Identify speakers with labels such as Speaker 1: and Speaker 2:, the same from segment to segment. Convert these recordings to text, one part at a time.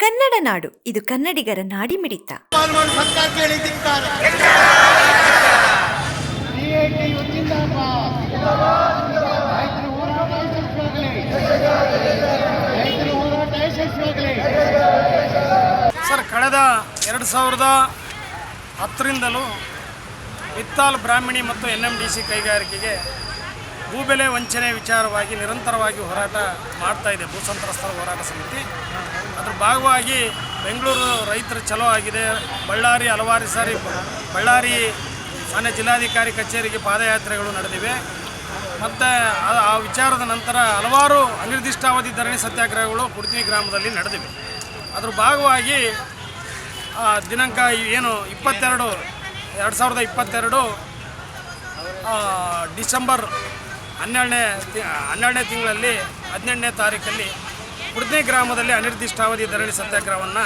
Speaker 1: ಕನ್ನಡ ನಾಡು ಇದು ಕನ್ನಡಿಗರ
Speaker 2: ನಾಡಿ ಮಿಡಿತ
Speaker 3: ಸರ್ ಕಳೆದ ಎರಡು ಸಾವಿರದ ಹತ್ತರಿಂದಲೂ ಇತ್ತಾಲ್ ಬ್ರಾಹ್ಮಣಿ ಮತ್ತು ಎನ್ ಎಂ ಡಿ ಸಿ ಕೈಗಾರಿಕೆಗೆ ಭೂಬೆಲೆ ವಂಚನೆ ವಿಚಾರವಾಗಿ ನಿರಂತರವಾಗಿ ಹೋರಾಟ ಮಾಡ್ತಾ ಇದೆ ಭೂ ಸಂತ್ರಸ್ತರ ಹೋರಾಟ ಸಮಿತಿ. ಭಾಗವಾಗಿ ಬೆಂಗಳೂರು ರೈತರು ಚಲೋ ಆಗಿದೆ. ಬಳ್ಳಾರಿ ಹಲವಾರು ಸಾರಿ ಬಳ್ಳಾರಿ ಮಾನ್ಯ ಜಿಲ್ಲಾಧಿಕಾರಿ ಕಚೇರಿಗೆ ಪಾದಯಾತ್ರೆಗಳು ನಡೆದಿವೆ. ಮತ್ತು ಆ- ವಿಚಾರದ ನಂತರ ಹಲವಾರು ಅನಿರ್ದಿಷ್ಟಾವಧಿ ಧರಣಿ ಸತ್ಯಾಗ್ರಹಗಳು ಕುಡ್ತಿನಿ ಗ್ರಾಮದಲ್ಲಿ ನಡೆದಿವೆ. ಅದ್ರ ಭಾಗವಾಗಿ ದಿನಾಂಕ ಏನು, ಇಪ್ಪತ್ತೆರಡು, ಎರಡು ಸಾವಿರದ ಇಪ್ಪತ್ತೆರಡು ಡಿಸೆಂಬರ್ ಹನ್ನೆರಡನೇ ಹನ್ನೆರಡನೇ ತಿಂಗಳಲ್ಲಿ ಹದಿನೆಂಟನೇ ತಾರೀಕಲ್ಲಿ ಕುಡ್ನೆ ಗ್ರಾಮದಲ್ಲಿ ಅನಿರ್ದಿಷ್ಟಾವಧಿ ಧರಣಿ ಸತ್ಯಾಗ್ರಹವನ್ನು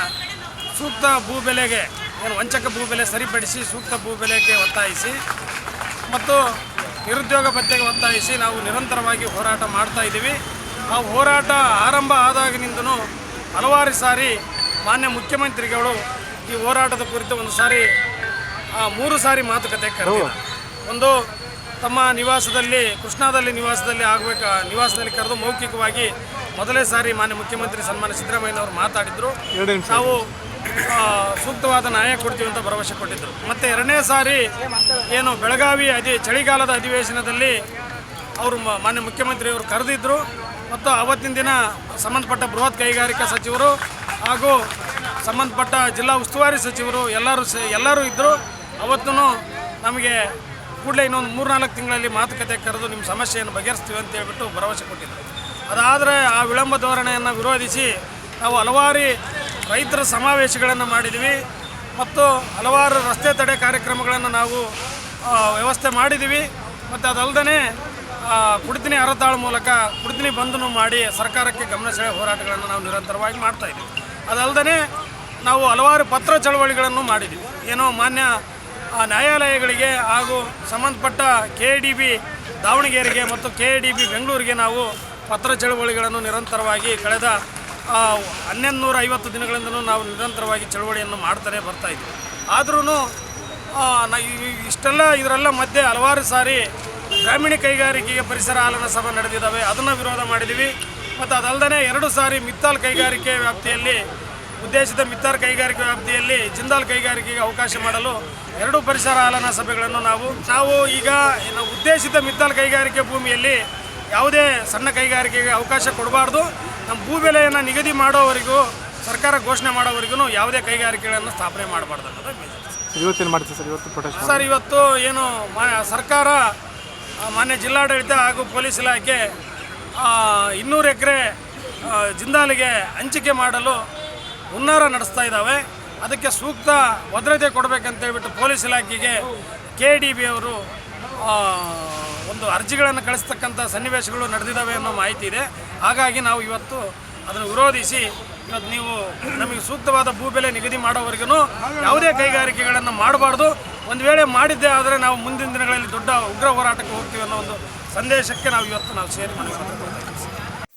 Speaker 3: ಸೂಕ್ತ ಭೂ ಬೆಲೆಗೆ ಏನು ವಂಚಕ ಭೂ ಬೆಲೆ ಸರಿಪಡಿಸಿ ಸೂಕ್ತ ಭೂ ಬೆಲೆಗೆ ಒತ್ತಾಯಿಸಿ ಮತ್ತು ನಿರುದ್ಯೋಗ ಭತ್ಯೆಗೆ ಒತ್ತಾಯಿಸಿ ನಾವು ನಿರಂತರವಾಗಿ ಹೋರಾಟ ಮಾಡ್ತಾ ಇದ್ದೀವಿ. ಆ ಹೋರಾಟ ಆರಂಭ ಆದಾಗಿನಿಂದನೂ ಹಲವಾರು ಸಾರಿ ಮಾನ್ಯ ಮುಖ್ಯಮಂತ್ರಿಗಳು ಈ ಹೋರಾಟದ ಕುರಿತು ಒಂದು ಸಾರಿ ಮೂರು ಸಾರಿ ಮಾತುಕತೆ ಕರೆದಿದ್ದಾರೆ. ಒಂದು ತಮ್ಮ ನಿವಾಸದಲ್ಲಿ ಕೃಷ್ಣಾದಲ್ಲಿ ನಿವಾಸದಲ್ಲಿ ಆಗಬೇಕು ನಿವಾಸದಲ್ಲಿ ಕರೆದು ಮೌಖಿಕವಾಗಿ ಮೊದಲೇ ಸಾರಿ ಮಾನ್ಯ ಮುಖ್ಯಮಂತ್ರಿ ಸನ್ಮಾನ್ಯ ಸಿದ್ದರಾಮಯ್ಯನವರು ಮಾತಾಡಿದ್ರು. ನಾವು ಸೂಕ್ತವಾದ ನ್ಯಾಯ ಕೊಡ್ತೀವಿ ಅಂತ ಭರವಸೆ ಕೊಟ್ಟಿದ್ದರು ಮತ್ತು ಎರಡನೇ ಸಾರಿ ಏನು ಬೆಳಗಾವಿ ಅಧಿ ಚಳಿಗಾಲದ ಅಧಿವೇಶನದಲ್ಲಿ ಅವರು ಮಾನ್ಯ ಮುಖ್ಯಮಂತ್ರಿಯವರು ಕರೆದಿದ್ದರು ಮತ್ತು ಅವತ್ತಿನ ದಿನ ಸಂಬಂಧಪಟ್ಟ ಬೃಹತ್ ಕೈಗಾರಿಕಾ ಸಚಿವರು ಹಾಗೂ ಸಂಬಂಧಪಟ್ಟ ಜಿಲ್ಲಾ ಉಸ್ತುವಾರಿ ಸಚಿವರು ಎಲ್ಲರೂ ಸ ಎಲ್ಲರೂ ಇದ್ದರು ಅವತ್ತೂ ನಮಗೆ ಕೂಡಲೇ ಇನ್ನೊಂದು ಮೂರ್ನಾಲ್ಕು ತಿಂಗಳಲ್ಲಿ ಮಾತುಕತೆ ಕರೆದು ನಿಮ್ಮ ಸಮಸ್ಯೆಯನ್ನು ಬಗೆಹರಿಸ್ತೀವಿ ಅಂತ ಹೇಳ್ಬಿಟ್ಟು ಭರವಸೆ ಕೊಟ್ಟಿದ್ದರು. ಅದಾದರೆ ಆ ವಿಳಂಬ ಧೋರಣೆಯನ್ನು ವಿರೋಧಿಸಿ ನಾವು ಹಲವಾರು ರೈತರ ಸಮಾವೇಶಗಳನ್ನು ಮಾಡಿದ್ದೀವಿ ಮತ್ತು ಹಲವಾರು ರಸ್ತೆ ತಡೆ ಕಾರ್ಯಕ್ರಮಗಳನ್ನು ನಾವು ವ್ಯವಸ್ಥೆ ಮಾಡಿದ್ದೀವಿ. ಮತ್ತು ಅದಲ್ಲದೆ ಕುಡಿತಿನಿ ಅರತಾಳ ಮೂಲಕ ಕುಡಿತಿನಿ ಬಂದನು ಮಾಡಿ ಸರ್ಕಾರಕ್ಕೆ ಗಮನ ಸೆಳೆ ಹೋರಾಟಗಳನ್ನು ನಾವು ನಿರಂತರವಾಗಿ ಮಾಡ್ತಾಯಿದ್ದೀವಿ ಅದಲ್ಲದೆ ನಾವು ಹಲವಾರು ಪತ್ರ ಚಳವಳಿಗಳನ್ನು ಮಾಡಿದ್ದೀವಿ. ಏನೋ ಮಾನ್ಯ ಆ, ನ್ಯಾಯಾಲಯಗಳಿಗೆ ಹಾಗೂ ಸಂಬಂಧಪಟ್ಟ ಕೆ ಡಿ ಬಿ ದಾವಣಗೆರೆಗೆ ಮತ್ತು ಕೆ ಡಿ ಬಿ ಬೆಂಗಳೂರಿಗೆ ನಾವು ಪತ್ರ ಚಳವಳಿಗಳನ್ನು ನಿರಂತರವಾಗಿ ಕಳೆದ ಹನ್ನೊಂದು ನೂರ ಐವತ್ತು ದಿನಗಳಿಂದಲೂ ನಾವು ನಿರಂತರವಾಗಿ ಚಳವಳಿಯನ್ನು ಮಾಡ್ತಾನೆ ಬರ್ತಾ ಇದ್ವಿ ಆದ್ರೂ ಇಷ್ಟೆಲ್ಲ ಇದರೆಲ್ಲ ಮಧ್ಯೆ ಹಲವಾರು ಸಾರಿ ಗ್ರಾಮೀಣ ಕೈಗಾರಿಕೆಗೆ ಪರಿಸರ ಆಲನ ಸಭೆ ನಡೆದಿದ್ದಾವೆ. ಅದನ್ನು ವಿರೋಧ ಮಾಡಿದ್ದೀವಿ. ಮತ್ತು ಅದಲ್ಲದೆ ಎರಡು ಸಾರಿ ಮಿತ್ತಾಲ್ ಕೈಗಾರಿಕೆ ವ್ಯಾಪ್ತಿಯಲ್ಲಿ ಉದ್ದೇಶಿತ ಮಿತ್ತಾರ್ ಕೈಗಾರಿಕೆ ವ್ಯಾಪ್ತಿಯಲ್ಲಿ ಜಿಂದಾಲ್ ಕೈಗಾರಿಕೆಗೆ ಅವಕಾಶ ಮಾಡಲು ಎರಡು ಪರಿಸರ ಆಲನಾ ಸಭೆಗಳನ್ನು ನಾವು ನಾವು ಈಗ ಏನು ಉದ್ದೇಶಿತ ಮಿತ್ತಾಲ್ ಕೈಗಾರಿಕೆ ಭೂಮಿಯಲ್ಲಿ ಯಾವುದೇ ಸಣ್ಣ ಕೈಗಾರಿಕೆಗೆ ಅವಕಾಶ ಕೊಡಬಾರ್ದು. ನಮ್ಮ ಭೂ ಬೆಲೆಯನ್ನು ನಿಗದಿ ಮಾಡೋವರೆಗೂ ಸರ್ಕಾರ ಘೋಷಣೆ ಮಾಡೋವರೆಗೂ ಯಾವುದೇ ಕೈಗಾರಿಕೆಗಳನ್ನು ಸ್ಥಾಪನೆ ಮಾಡಬಾರ್ದು ಅನ್ನೋದು ಬೇಜಾರು.
Speaker 4: ಇವತ್ತೇನು ಮಾಡ್ತೀವಿ ಸರ್? ಇವತ್ತು ಪ್ರೊಟೆಸ್ಟ್
Speaker 3: ಸರ್ ಇವತ್ತು ಏನು ಮಾ- ಸರ್ಕಾರ ಮಾನ್ಯ ಜಿಲ್ಲಾಡಳಿತ ಹಾಗೂ ಪೊಲೀಸ್ ಇಲಾಖೆ ಇನ್ನೂರು ಎಕರೆ ಜಿಂದಾಲಿಗೆ ಹಂಚಿಕೆ ಮಾಡಲು ಹುನ್ನಾರ ನಡೆಸ್ತಾ ಇದ್ದಾವೆ. ಅದಕ್ಕೆ ಸೂಕ್ತ ಭದ್ರತೆ ಕೊಡಬೇಕಂತೇಳ್ಬಿಟ್ಟು ಪೊಲೀಸ್ ಇಲಾಖೆಗೆ ಕೆ ಡಿ ಬಿ ಅವರು ಒಂದು ಅರ್ಜಿಗಳನ್ನು ಕಳಿಸ್ತಕ್ಕಂಥ ಸನ್ನಿವೇಶಗಳು ನಡೆದಿದ್ದಾವೆ ಅನ್ನೋ ಮಾಹಿತಿ ಇದೆ. ಹಾಗಾಗಿ ನಾವು ಇವತ್ತು ಅದನ್ನು ವಿರೋಧಿಸಿ ಇವತ್ತು ನೀವು ನಮಗೆ ಸೂಕ್ತವಾದ ಭೂ ಬೆಲೆ ನಿಗದಿ ಮಾಡೋವರೆಗೂ ಯಾವುದೇ ಕೈಗಾರಿಕೆಗಳನ್ನು ಮಾಡಬಾರ್ದು. ಒಂದು ವೇಳೆ ಮಾಡಿದ್ದೇ ಆದರೆ ನಾವು ಮುಂದಿನ ದಿನಗಳಲ್ಲಿ ದೊಡ್ಡ ಉಗ್ರ ಹೋರಾಟಕ್ಕೆ ಹೋಗ್ತೀವಿ ಅನ್ನೋ ಒಂದು ಸಂದೇಶಕ್ಕೆ ನಾವು ಇವತ್ತು ನಾವು ಸೇರಿ ಮಾಡಿದ್ದೀವಿ